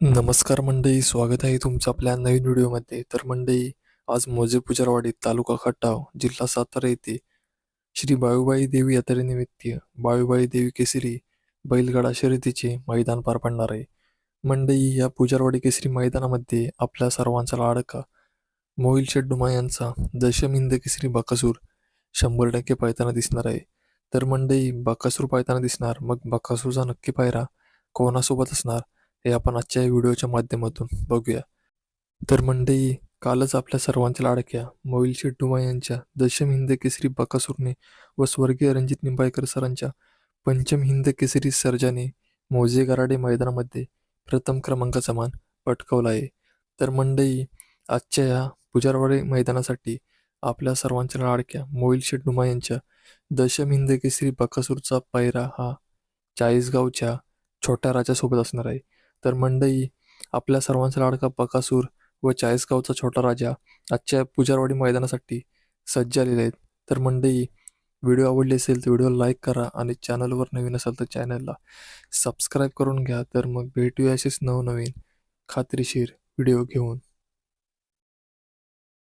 नमस्कार मंडळी स्वागत आहे तुमचं आपल्या नवीन व्हिडिओमध्ये. तर मंडळी आज मोजे पुजारवाडी तालुका खटाव जिल्हा सातारा येथे श्री बाळूबाई देवी यात्रेनिमित्त बाळूबाई देवी केसरी बैलगाडा शर्यतीचे मैदान पार पडणार आहे. मंडई या पुजारवाडी केसरी मैदानामध्ये आपल्या सर्वांचा लाडका मोहिल शेड्डुमा यांचा दशमिंद केसरी बकासूर शंभर टक्के पायताना दिसणार आहे. तर मंडई बकासूर पायताना दिसणार मग बकासूरचा नक्की पायरा कोणासोबत असणार? हे आपण आजच्या या व्हिडिओच्या माध्यमातून बघूया. तर मंडई कालच आपल्या सर्वांच्या लाडक्या मोईल शेट्टुमा यांच्या दशम हिंद केसरी बकासूरने व स्वर्गीय रणजित निंबाळकर सरांच्या पंचम हिंद केसरी सर्जाने मोजे गराडे मैदानामध्ये प्रथम क्रमांकाचा मान पटकवला आहे. तर मंडई आजच्या या पुजारवाडे मैदानासाठी आपल्या सर्वांच्या लाडक्या मोईल शेट्टुमा यांच्या दशम हिंद केसरी बकासूरचा पायरा हा चाळीसगावच्या छोट्या राजासोबत असणार आहे. तर मंडई आपल्या सर्वांचा लाडका बकासूर व चाळीसगावचा छोटा राजा आजच्या पुजारवाडी मैदानासाठी सज्ज आलेले आहेत. तर मंडई व्हिडिओ आवडले असेल तर व्हिडिओला लाईक करा आणि चॅनलवर नवीन असाल तर चॅनलला सबस्क्राईब करून घ्या. तर मग भेटूया असेच नवनवीन खात्रीशीर व्हिडिओ घेऊन.